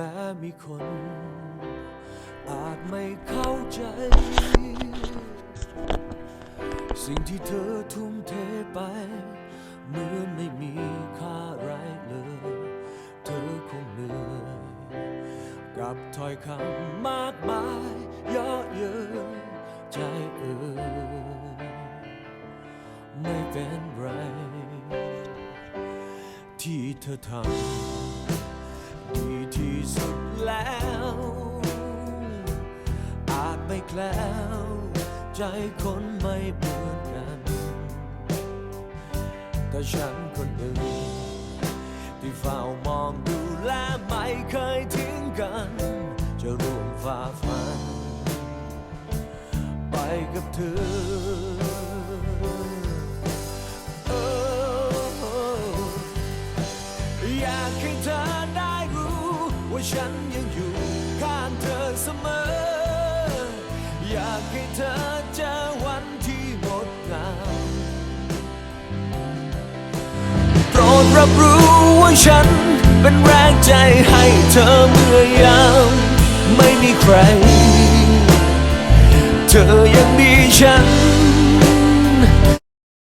แม้มีคน อาจไม่เข้าใจ สิ่งที่เธอทุ่มเทไปเหมือนไม่มีค่าไรเลย เธอคงเหนื่อยกับถ้อยคำมากมายเยอะเย้ยใจเอ่ยไม่เป็นไร ที่เธอทำ อาจไม่แคล้วใจคนไม่เหมือนกันแต่ฉันคนหนึ่ง ที่เฝ้ามองดูแลไม่เคยทิ้งกัน จะร่วมฝ่าฟัน ไปกับเธออยากให้เธอได้รู้ ว่าฉันยังอยู่ สมอ อยากให้เธอเจอวันที่งดงามโปรดรับรู้ว่าฉันเป็นแรงใจให้เธอเมื่อยาม